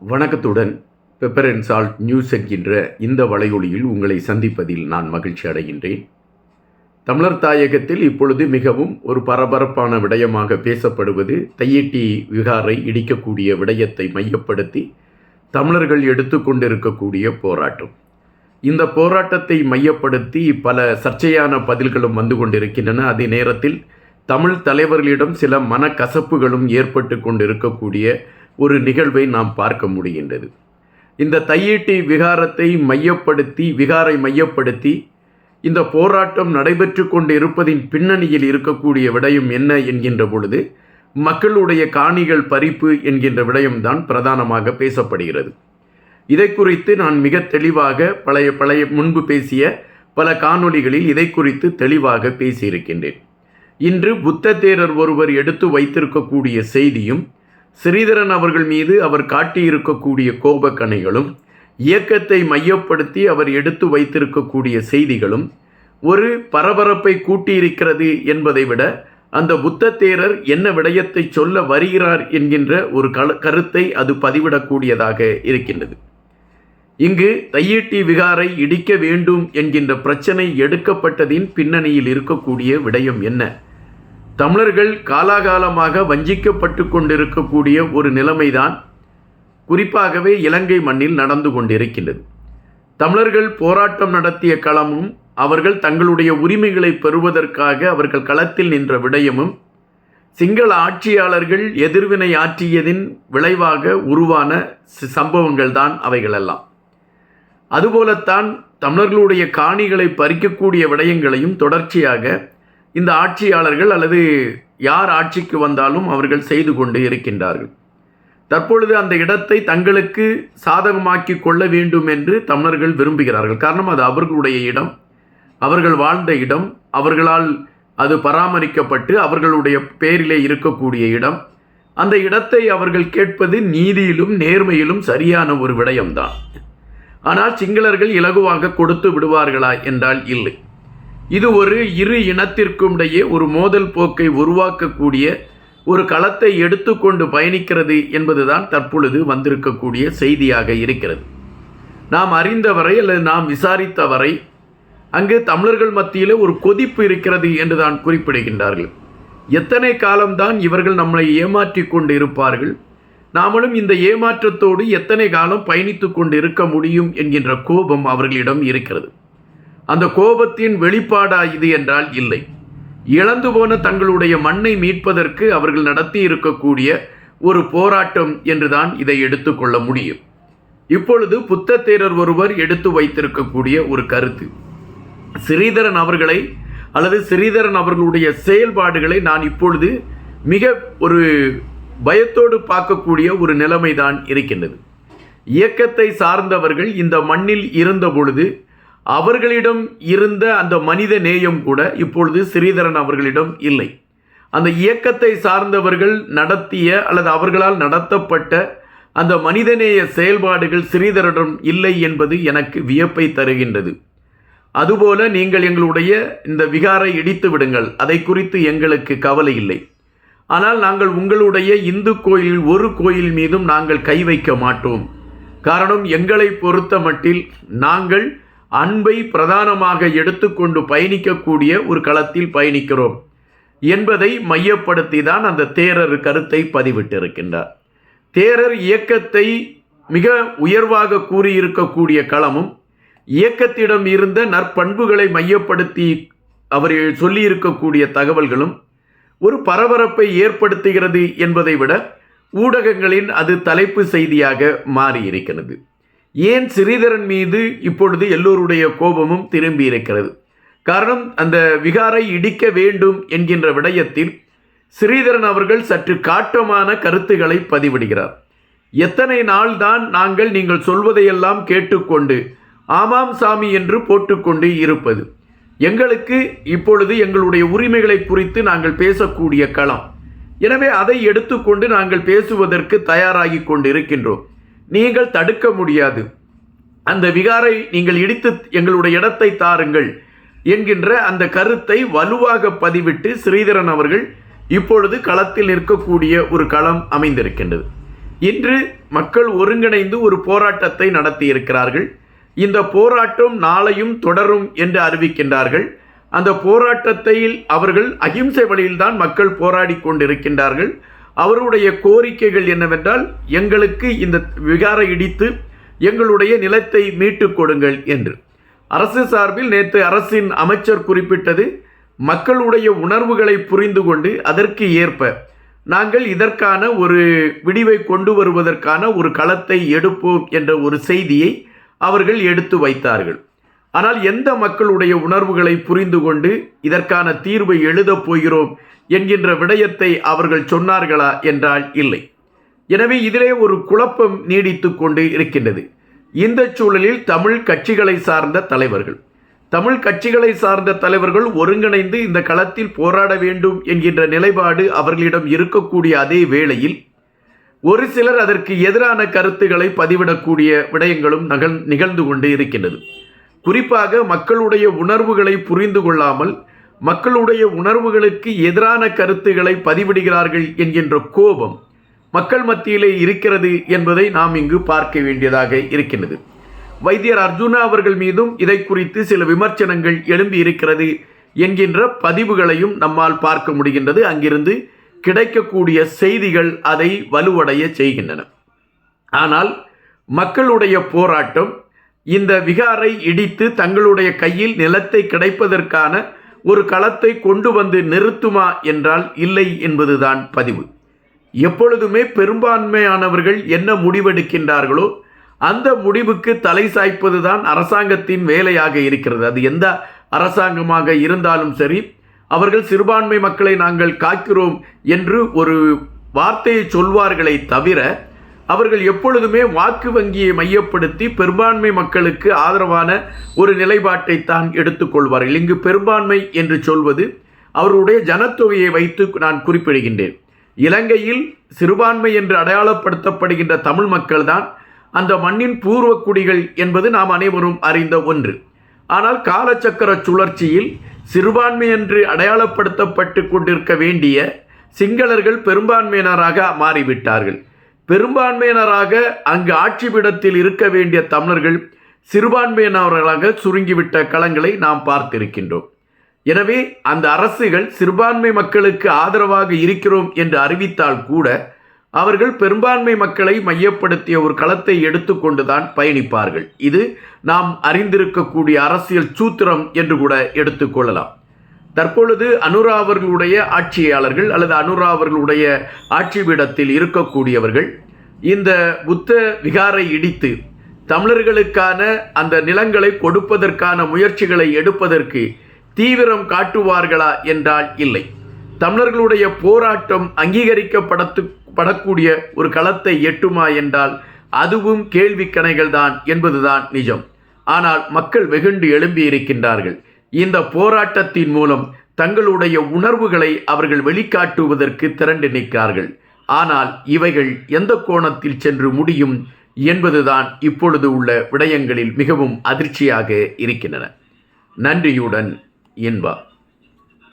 வணக்கத்துடன் pepper and salt news என்கின்ற இந்த வலையொலியில் உங்களை சந்திப்பதில் நான் மகிழ்ச்சி அடைகின்றேன். தமிழர் தாயகத்தில் இப்பொழுது மிகவும் ஒரு பரபரப்பான விடயமாக பேசப்படுவது தையிட்டி விகாரை இடிக்கக்கூடிய விடயத்தை மையப்படுத்தி தமிழர்கள் எடுத்துக்கொண்டிருக்கக்கூடிய போராட்டம். இந்த போராட்டத்தை மையப்படுத்தி பல சர்ச்சையான பதில்களும் வந்து கொண்டிருக்கின்றன. அதே நேரத்தில் தமிழ் தலைவர்களிடம் சில மனக்கசப்புகளும் ஏற்பட்டு கொண்டிருக்கக்கூடிய ஒரு நிகழ்வை நாம் பார்க்க முடிகின்றது. இந்த தையீட்டி விகாரத்தை மையப்படுத்தி விகாரை மையப்படுத்தி இந்த போராட்டம் நடைபெற்று கொண்டு இருப்பதின் பின்னணியில் இருக்கக்கூடிய விடயம் என்ன என்கின்ற பொழுது மக்களுடைய காணிகள் பறிப்பு என்கின்ற விடயம்தான் பிரதானமாக பேசப்படுகிறது. இதை குறித்து நான் மிக தெளிவாக பழைய பழைய முன்பு பேசிய பல காணொளிகளில் இதை குறித்து தெளிவாக பேசியிருக்கின்றேன். இன்று புத்த தேரர் ஒருவர் எடுத்து வைத்திருக்கக்கூடிய செய்தியும் ஸ்ரீதரன் அவர்கள் மீது அவர் காட்டியிருக்கக்கூடிய கோபக்கணைகளும் இயக்கத்தை மையப்படுத்தி அவர் எடுத்து வைத்திருக்கக்கூடிய செய்திகளும் ஒரு பரபரப்பை கூட்டியிருக்கிறது என்பதை விட அந்த புத்த தேரர் என்ன விடயத்தை சொல்ல வருகிறார் என்கின்ற ஒரு கருத்தை அது பதிவிடக்கூடியதாக இருக்கின்றது. இங்கு தையீட்டி விகாரை இடிக்க வேண்டும் என்கின்ற பிரச்சனை எடுக்கப்பட்டதின் பின்னணியில் இருக்கக்கூடிய விடயம் என்ன? தமிழர்கள் காலாகாலமாக வஞ்சிக்கப்பட்டு கொண்டிருக்கக்கூடிய ஒரு நிலைமைதான் குறிப்பாகவே இலங்கை மண்ணில் நடந்து கொண்டிருக்கின்றது. தமிழர்கள் போராட்டம் நடத்திய களமும் அவர்கள் தங்களுடைய உரிமைகளை பெறுவதற்காக அவர்கள் களத்தில் நின்ற விடயமும் சிங்கள ஆட்சியாளர்கள் எதிர்வினை ஆற்றியதின் விளைவாக உருவான சம்பவங்கள் தான் அவைகளெல்லாம். அதுபோலத்தான் தமிழர்களுடைய காணிகளை பறிக்கக்கூடிய விடயங்களையும் தொடர்ச்சியாக இந்த ஆட்சியாளர்கள் அல்லது யார் ஆட்சிக்கு வந்தாலும் அவர்கள் செய்து கொண்டு இருக்கின்றார்கள். தற்பொழுது அந்த இடத்தை தங்களுக்கு சாதகமாக்கி கொள்ள வேண்டும் என்று தமிழர்கள் விரும்புகிறார்கள். காரணம் அது அவர்களுடைய இடம் அவர்கள் வாழ்ந்த இடம் அவர்களால் அது பராமரிக்கப்பட்டு அவர்களுடைய பேரிலே இருக்கக்கூடிய இடம். அந்த இடத்தை அவர்கள் கேட்பது நீதியிலும் நேர்மையிலும் சரியான ஒரு விடயம்தான். ஆனால் சிங்களர்கள் இலகுவாக கொடுத்து விடுவார்களா என்றால் இல்லை. இது ஒரு இரு இனத்திற்கும் இடையே ஒரு மோதல் போக்கை உருவாக்கக்கூடிய ஒரு களத்தை எடுத்துக்கொண்டு பயணிக்கிறது என்பதுதான் தற்பொழுது வந்திருக்கக்கூடிய செய்தியாக இருக்கிறது. நாம் அறிந்தவரை அல்லது நாம் விசாரித்தவரை அங்கு தமிழர்கள் மத்தியில் ஒரு கொதிப்பு இருக்கிறது என்று தான் குறிப்பிடுகின்றார்கள். எத்தனை காலம்தான் இவர்கள் நம்மளை ஏமாற்றி கொண்டு இருப்பார்கள் நாமளும் இந்த ஏமாற்றத்தோடு எத்தனை காலம் பயணித்து கொண்டு இருக்க முடியும் என்கின்ற கோபம் அவர்களிடம் இருக்கிறது. அந்த கோபத்தின் வெளிப்பாடா இது என்றால் இல்லை. இழந்து போன தங்களுடைய மண்ணை மீட்பதற்கு அவர்கள் நடத்தி இருக்கக்கூடிய ஒரு போராட்டம் என்றுதான் இதை எடுத்துக்கொள்ள முடியும். இப்பொழுது புத்த தேரர் ஒருவர் எடுத்து வைத்திருக்கக்கூடிய ஒரு கருத்து. ஸ்ரீதரன் அவர்களை அல்லது ஸ்ரீதரன் அவர்களுடைய செயல்பாடுகளை நான் இப்பொழுது மிக ஒரு பயத்தோடு பார்க்கக்கூடிய ஒரு நிலைமைதான் இருக்கின்றது. இயக்கத்தை சார்ந்தவர்கள் இந்த மண்ணில் இருந்த பொழுது அவர்களிடம் இருந்த அந்த மனித நேயம் கூட இப்பொழுது ஸ்ரீதரன் அவர்களிடம் இல்லை. அந்த இயக்கத்தை சார்ந்தவர்கள் நடத்திய அல்லது அவர்களால் நடத்தப்பட்ட அந்த மனிதநேய செயல்பாடுகள் ஸ்ரீதரிடம் இல்லை என்பது எனக்கு வியப்பை தருகின்றது. அதுபோல நீங்கள் எங்களுடைய இந்த விகாரை இடித்து விடுங்கள். அதை குறித்து எங்களுக்கு கவலை இல்லை. ஆனால் நாங்கள் உங்களுடைய இந்து கோயில் ஒரு கோயில் மீதும் நாங்கள் கை வைக்க மாட்டோம். காரணம் எங்களை பொறுத்த மட்டில் நாங்கள் அன்பை பிரதானமாக எடுத்துக்கொண்டு பயணிக்கக்கூடிய ஒரு களத்தில் பயணிக்கிறோம் என்பதை மையப்படுத்தி தான் அந்த தேரர் கருத்தை பதிவிட்டிருக்கின்றார். தேரர் இயக்கத்தை மிக உயர்வாக கூறியிருக்கக்கூடிய களமும் இயக்கத்திடம் இருந்த நற்பண்புகளை மையப்படுத்தி அவர் சொல்லியிருக்கக்கூடிய தகவல்களும் ஒரு பரபரப்பை ஏற்படுத்துகிறது என்பதை விட ஊடகங்களின் அது தலைப்பு செய்தியாக மாறியிருக்கிறது. ஏன் ஸ்ரீதரன் மீது இப்பொழுது எல்லோருடைய கோபமும் திரும்பி இருக்கிறது? காரணம் அந்த விகாரை இடிக்க வேண்டும் என்கின்ற விடயத்தில் ஸ்ரீதரன் அவர்கள் சற்று காட்டமான கருத்துக்களை பதிவிடுகிறார். எத்தனை நாள்தான் நாங்கள் நீங்கள் சொல்வதையெல்லாம் கேட்டுக்கொண்டு ஆமாம் சாமி என்று போட்டுக்கொண்டு இருப்பது. எங்களுக்கு இப்பொழுது எங்களுடைய உரிமைகளை குறித்து நாங்கள் பேசக்கூடிய களம். எனவே அதை எடுத்துக்கொண்டு நாங்கள் பேசுவதற்கு தயாராகி கொண்டு இருக்கின்றோம் நீங்கள் தடுக்க முடியாது. அந்த விகாரை நீங்கள் இடித்து எங்களுடைய இடத்தை தாருங்கள் என்கின்ற அந்த கருத்தை வலுவாக பதிவிட்டு ஸ்ரீதரன் அவர்கள் இப்பொழுது களத்தில் நிற்கக்கூடிய ஒரு களம் அமைந்திருக்கின்றது. இன்று மக்கள் ஒருங்கிணைந்து ஒரு போராட்டத்தை நடத்தி இருக்கிறார்கள் இந்த போராட்டம் நாளையும் தொடரும் என்று அறிவிக்கின்றார்கள். அந்த போராட்டத்தில் அவர்கள் அகிம்சை வழியில்தான் மக்கள் போராடி கொண்டிருக்கின்றார்கள். அவருடைய கோரிக்கைகள் என்னவென்றால் எங்களுக்கு இந்த விகாரை இடித்து எங்களுடைய நிலத்தை மீட்டுக் கொடுங்கள் என்று. அரசு சார்பில் நேற்று அரசின் அமைச்சர் குறிப்பிட்டது மக்களுடைய உணர்வுகளை புரிந்து கொண்டு அதற்கு ஏற்ப நாங்கள் இதற்கான ஒரு விடிவை கொண்டு வருவதற்கான ஒரு களத்தை எடுப்போம் என்ற ஒரு செய்தியை அவர்கள் எடுத்து வைத்தார்கள். ஆனால் எந்த மக்களுடைய உணர்வுகளை புரிந்து கொண்டு இதற்கான தீர்வை எழுதப் போகிறோம் என்கின்ற விடயத்தை அவர்கள் சொன்னார்களா என்றால் இல்லை. எனவே இதிலே ஒரு குழப்பம் நீடித்து கொண்டு இருக்கின்றது. இந்த சூழலில் தமிழ் கட்சிகளை சார்ந்த தலைவர்கள் தமிழ் கட்சிகளை சார்ந்த தலைவர்கள் ஒருங்கிணைந்து இந்த களத்தில் போராட வேண்டும் என்கின்ற நிலைப்பாடு அவர்களிடம் இருக்கக்கூடிய அதே வேளையில் ஒரு சிலர் அதற்கு எதிரான கருத்துக்களை பதிவிடக்கூடிய விடயங்களும் நகல் நிகழ்ந்து கொண்டு இருக்கின்றது. குறிப்பாக மக்களுடைய உணர்வுகளை புரிந்து கொள்ளாமல் மக்களுடைய உணர்வுகளுக்கு எதிரான கருத்துக்களை பதிவிடுகிறார்கள் என்கின்ற கோபம் மக்கள் மத்தியிலே இருக்கிறது என்பதை நாம் இங்கு பார்க்க வேண்டியதாக இருக்கின்றது. வைத்தியர் அர்ஜுனா அவர்கள் மீதும் இதை குறித்து சில விமர்சனங்கள் எழும்பி இருக்கிறது என்கின்ற பதிவுகளையும் நம்மால் பார்க்க முடிகின்றது. அங்கிருந்து கிடைக்கக்கூடிய செய்திகள் அதை வலுவடைய செய்கின்றன. ஆனால் மக்களுடைய போராட்டம் இந்த விகாரை இடித்து தங்களுடைய கையில் நிலத்தை கிடைப்பதற்கான ஒரு களத்தை கொண்டு வந்து நிறுத்துமா என்றால் இல்லை என்பதுதான் பதிவு. எப்பொழுதுமே பெரும்பான்மையானவர்கள் என்ன முடிவெடுக்கின்றார்களோ அந்த முடிவுக்கு தலை சாய்ப்பதுதான் அரசாங்கத்தின் வேலையாக இருக்கிறது. அது எந்த அரசாங்கமாக இருந்தாலும் சரி அவர்கள் சிறுபான்மை மக்களை நாங்கள் காக்கிறோம் என்று ஒரு வார்த்தையை சொல்வார்களை தவிர அவர்கள் எப்பொழுதுமே வாக்கு வங்கியை மையப்படுத்தி பெரும்பான்மை மக்களுக்கு ஆதரவான ஒரு நிலைப்பாட்டை தான் எடுத்துக்கொள்வார்கள் இங்கு பெரும்பான்மை என்று சொல்வது அவருடைய ஜனத்தொகையை வைத்து நான் குறிப்பிடுகின்றேன். இலங்கையில் சிறுபான்மை என்று அடையாளப்படுத்தப்படுகின்ற தமிழ் மக்கள்தான் அந்த மண்ணின் பூர்வ குடிகள் என்பது நாம் அனைவரும் அறிந்த ஒன்று. ஆனால் காலச்சக்கர சுழற்சியில் சிறுபான்மை என்று அடையாளப்படுத்தப்பட்டு கொண்டிருக்க வேண்டிய சிங்களர்கள் பெரும்பான்மையினராக மாறிவிட்டார்கள். பெரும்பான்மையினராக அங்கு ஆட்சிபிடத்தில் இருக்க வேண்டிய தமிழர்கள் சிறுபான்மையினவர்களாக சுருங்கிவிட்ட களங்களை நாம் பார்த்திருக்கின்றோம். எனவே அந்த அரசுகள் சிறுபான்மை மக்களுக்கு ஆதரவாக இருக்கிறோம் என்று அறிவித்தால் கூட அவர்கள் பெரும்பான்மை மக்களை மையப்படுத்திய ஒரு களத்தை எடுத்துக்கொண்டுதான் பயணிப்பார்கள். இது நாம் அறிந்திருக்கக்கூடிய அரசியல் சூத்திரம் என்று கூட எடுத்துக்கொள்ளலாம் தற்பொழுது அனுரா அவர்களுடைய ஆட்சியாளர்கள் அல்லது அனுரா அவர்களுடைய ஆட்சி பீடத்தில் இருக்கக்கூடியவர்கள் இந்த புத்த விகாரை இடித்து தமிழர்களுக்கான அந்த நிலங்களை கொடுப்பதற்கான முயற்சிகளை எடுப்பதற்கு தீவிரம் காட்டுவார்களா என்றால் இல்லை. தமிழர்களுடைய போராட்டம் அங்கீகரிக்கப்படத்து படக்கூடிய ஒரு களத்தை எட்டுமா என்றால் அதுவும் கேள்விக்கணைகள் தான் என்பதுதான் நிஜம். ஆனால் மக்கள் வெகுண்டு எழும்பி இருக்கின்றார்கள் இந்த போராட்டத்தின் மூலம் தங்களுடைய உணர்வுகளை அவர்கள் வெளிக்காட்டுவதற்கு திரண்டு நிற்கிறார்கள். ஆனால் இவைகள் எந்த கோணத்தில் சென்று முடியும் என்பதுதான் இப்பொழுது உள்ள விடயங்களில் மிகவும் அதிர்ச்சியாக இருக்கின்றன. நன்றியுடன் இன்பா